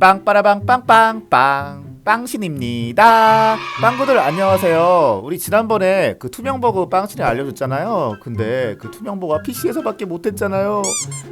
빵빠라빵 빵빵빵 빵신입니다. 빵구들 안녕하세요. 우리 지난번에 그 투명버그 빵신이 알려줬잖아요. 근데 그 투명버그가 PC에서밖에 못했잖아요.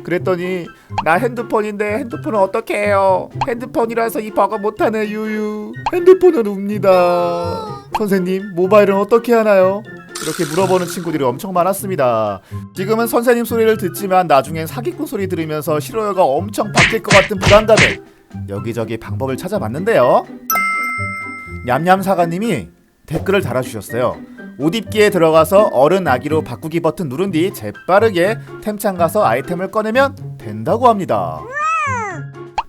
그랬더니 나 핸드폰인데 핸드폰은 어떻게 해요? 핸드폰이라서 이 버그 못하네 유유. 핸드폰은 웁니다. 선생님 모바일은 어떻게 하나요? 이렇게 물어보는 친구들이 엄청 많았습니다. 지금은 선생님 소리를 듣지만 나중엔 사기꾼 소리 들으면서 실효여가 엄청 바뀔 것 같은 불안감에 여기저기 방법을 찾아봤는데요. 냠냠 사가님이 댓글을 달아주셨어요. 옷 입기에 들어가서 어른 아기로 바꾸기 버튼 누른 뒤 재빠르게 템창 가서 아이템을 꺼내면 된다고 합니다.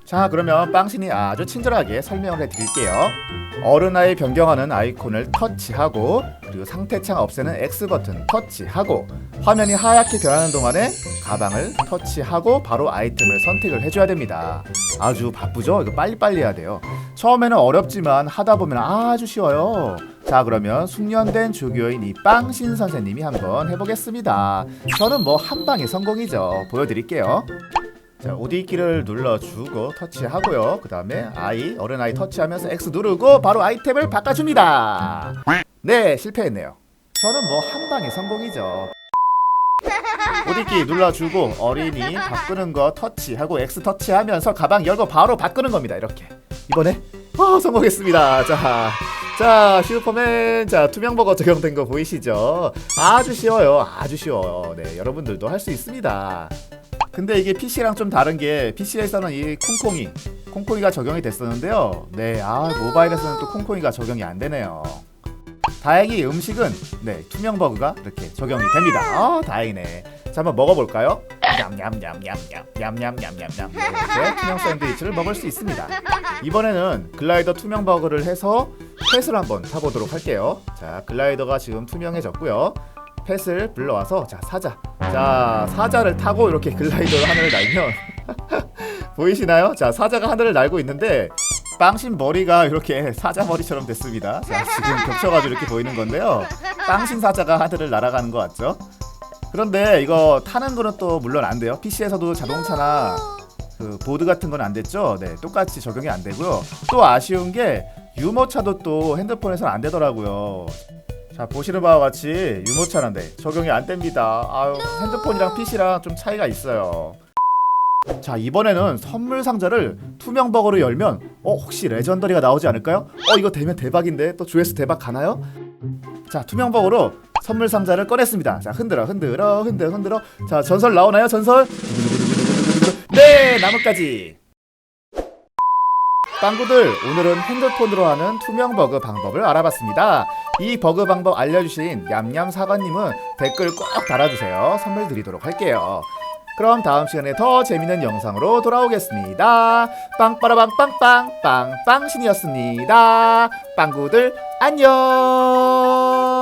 자 그러면 빵신이 아주 친절하게 설명을 해드릴게요. 어른 아이 변경하는 아이콘을 터치하고 그리고 상태창 없애는 X 버튼 터치하고 화면이 하얗게 변하는 동안에 가방을 터치하고 바로 아이템을 선택을 해줘야 됩니다. 아주 바쁘죠? 이거 빨리빨리 해야 돼요. 처음에는 어렵지만 하다 보면 아주 쉬워요. 자 그러면 숙련된 조교인 이 빵신 선생님이 한번 해보겠습니다. 저는 뭐 한 방에 성공이죠. 보여드릴게요. 자, 오디키를 눌러주고 터치하고요. 그 다음에 아이, 어른아이 터치하면서 X 누르고 바로 아이템을 바꿔줍니다. 네, 실패했네요. 저는 뭐 한 방에 성공이죠. 오디키 눌러주고 어린이 바꾸는 거 터치하고 X 터치하면서 가방 열고 바로 바꾸는 겁니다. 이렇게. 이번에 아, 성공했습니다. 자, 자 슈퍼맨 자 투명버거 적용된 거 보이시죠? 아주 쉬워요. 아주 쉬워요. 네, 여러분들도 할 수 있습니다. 근데 이게 PC랑 좀 다른 게 PC에서는 이 콩콩이 콩콩이가 적용이 됐었는데요. 네, 아 모바일에서는 또 콩콩이가 적용이 안 되네요. 다행히 음식은 네 투명 버그가 이렇게 적용이 됩니다. 아 다행이네. 자 한번 먹어볼까요? 냠냠냠냠냠냠냠냠냠 네, 이렇게 투명 샌드위치를 먹을 수 있습니다. 이번에는 글라이더 투명 버그를 해서 펫을 한번 타보도록 할게요. 자 글라이더가 지금 투명해졌고요. 펫을 불러와서 자 사자 자 사자를 타고 이렇게 글라이더로 하늘을 날면 보이시나요? 자 사자가 하늘을 날고 있는데 빵신 머리가 이렇게 사자 머리처럼 됐습니다. 자 지금 겹쳐가지고 이렇게 보이는 건데요. 빵신 사자가 하늘을 날아가는 것 같죠? 그런데 이거 타는 거는 또 물론 안 돼요. PC에서도 자동차나 그 보드 같은 건 안 됐죠? 네, 똑같이 적용이 안 되고요. 또 아쉬운 게 유모차도 또 핸드폰에서는 안 되더라고요. 자 보시는 바와 같이 유모차는 네 적용이 안 됩니다. 아유 핸드폰이랑 PC랑 좀 차이가 있어요. 자 이번에는 선물 상자를 투명 버거로 열면 어 혹시 레전더리가 나오지 않을까요? 어 이거 되면 대박인데 또 조회수 대박 가나요? 자 투명 버거로 선물 상자를 꺼냈습니다. 자 흔들어 흔들어 흔들어 흔들어 자 전설 나오나요 전설? 네 나뭇가지. 빵구들 오늘은 핸드폰으로 하는 투명 버그 방법을 알아봤습니다. 이 버그 방법 알려주신 냠냠 사관님은 댓글 꼭 달아주세요. 선물 드리도록 할게요. 그럼 다음 시간에 더 재밌는 영상으로 돌아오겠습니다. 빵빠라빵 빵빵 빵빵신이었습니다. 빵구들 안녕.